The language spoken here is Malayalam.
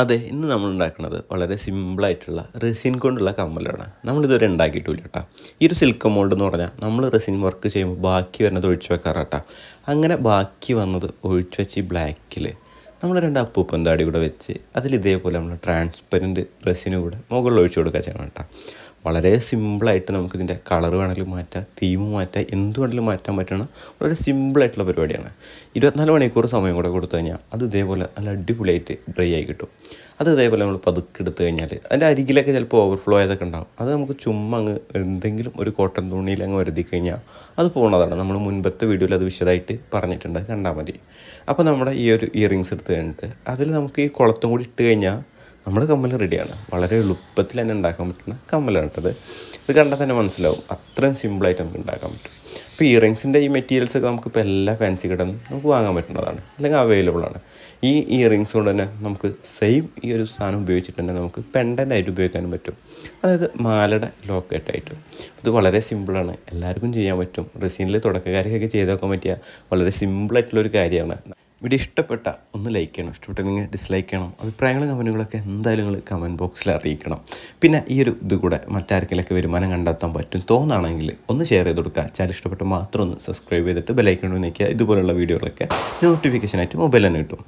അതെ ഇന്ന് നമ്മൾ ഉണ്ടാക്കുന്നത് വളരെ സിമ്പിളായിട്ടുള്ള റെസിൻ കൊണ്ടുള്ള കമ്മലാണ്. നമ്മളിതുവരെ ഉണ്ടാക്കിയിട്ടില്ല കേട്ടോ. ഈ ഒരു സിൽക്ക് മോൾഡ് എന്ന് പറഞ്ഞാൽ നമ്മൾ റെസിൻ വർക്ക് ചെയ്യുമ്പോൾ ബാക്കി വരുന്നത് ഒഴിച്ചു വെക്കാറാട്ടാ അങ്ങനെ ബാക്കി വന്നത് ഒഴിച്ചു വെച്ച് ഈ ബ്ലാക്കിൽ നമ്മൾ രണ്ട് അപ്പൂപ്പൻ താടി കൂടെ വെച്ച് അതിൽ ഇതേപോലെ നമ്മൾ ട്രാൻസ്പെറന്റ് റെസിന് കൂടെ മുകളിൽ ഒഴിച്ചു കൊടുക്കുക ചെയ്യണം കേട്ടോ. വളരെ സിമ്പിളായിട്ട് നമുക്ക് ഇതിന്റെ കളർ വേണമെങ്കിലും മാറ്റാം തീം മാറ്റാം എന്ത് വേണമെങ്കിലും മാറ്റാൻ പറ്റണ വളരെ സിമ്പിളായിട്ടുള്ള പരിപാടിയാണ്. ഇരുപത്തിനാല് മണിക്കൂർ സമയം കൂടെ കൊടുത്തു കഴിഞ്ഞാൽ അത് ഇതേപോലെ നല്ല അടിപൊളിയായിട്ട് ഡ്രൈ ആയി കിട്ടും. അത് ഇതേപോലെ നമ്മൾ പതുക്കെ എടുത്തു കഴിഞ്ഞാൽ അതിന്റെ അരികിലൊക്കെ ചിലപ്പോൾ ഓവർഫ്ലോ ആയതൊക്കെ ഉണ്ടാകും അത് നമുക്ക് ചുമ്മാ അങ്ങ് എന്തെങ്കിലും ഒരു കോട്ടൺ തുണിയിൽ അങ്ങ് വരുതി കഴിഞ്ഞാൽ അത് പോകുന്നതാണ്. നമ്മൾ മുൻപത്തെ വീഡിയോയിൽ അത് വിശദമായിട്ട് പറഞ്ഞിട്ടുണ്ട്. കണ്ടാൽ മതി. അപ്പോൾ നമ്മുടെ ഈ ഒരു ഇയറിങ്സ് എടുത്ത് കഴിഞ്ഞിട്ട് അതിൽ നമുക്ക് ഈ കുളത്തും കൂടി ഇട്ട് കഴിഞ്ഞാൽ നമ്മുടെ കമ്മൽ റെഡിയാണ് വളരെ എളുപ്പത്തിൽ തന്നെ ഉണ്ടാക്കാൻ പറ്റുന്ന കമ്മലാണ് കേട്ടത് ഇത് കണ്ടാൽ തന്നെ മനസ്സിലാവും. അത്രയും സിമ്പിളായിട്ട് നമുക്ക് ഉണ്ടാക്കാൻ പറ്റും. അപ്പോൾ ഇയറിങ്സിന്റെ ഈ മെറ്റീരിയൽസ് ഒക്കെ നമുക്ക് നമുക്കിപ്പോൾ എല്ലാ ഫാൻസി കിടന്ന് നമുക്ക് വാങ്ങാൻ പറ്റുന്നതാണ്. അല്ലെങ്കിൽ അവൈലബിൾ ആണ്. ഈ ഇയറിങ്സ് കൊണ്ട് തന്നെ നമുക്ക് സെയിം ഈ ഒരു സാധനം ഉപയോഗിച്ചിട്ട് തന്നെ നമുക്ക് പെൻഡന്റ് ആയിട്ട് ഉപയോഗിക്കാനും പറ്റും. അതായത് മാലയുടെ ലോക്കറ്റായിട്ടും ഇത് വളരെ സിമ്പിളാണ് എല്ലാവർക്കും ചെയ്യാൻ പറ്റും. റെസീനിൽ തുടക്കക്കാർക്കൊക്കെ ചെയ്ത് നോക്കാൻ പറ്റിയ വളരെ സിമ്പിളായിട്ടുള്ളൊരു കാര്യമാണ്. വീഡിയോ ഇഷ്ടപ്പെട്ട ഒന്ന് ലൈക്ക് ചെയ്യണം ഇഷ്ടപ്പെട്ടില്ലെങ്കിൽ ഡിസ്ലൈക്ക് ചെയ്യണം അഭിപ്രായങ്ങളും കമന്റുകളൊക്കെ എന്തായാലും നിങ്ങൾ കമന്റ് ബോക്സിൽ അറിയിക്കണം. പിന്നെ ഈ ഒരു ഇത് കൂടെ മറ്റാർക്കെങ്കിലൊക്കെ വരുമാനം കണ്ടെത്താൻ പറ്റും തോന്നാണെങ്കിൽ ഒന്ന് ഷെയർ ചെയ്ത് കൊടുക്കുക. ചാനൽ ഇഷ്ടപ്പെട്ട് മാത്രം ഒന്ന് സബ്സ്ക്രൈബ് ചെയ്തിട്ട് ബെലൈക്കൺ നിൽക്കുക ഇതുപോലുള്ള വീഡിയോകളൊക്കെ നോട്ടിഫിക്കേഷനായിട്ട് മൊബൈൽ തന്നെ കിട്ടും.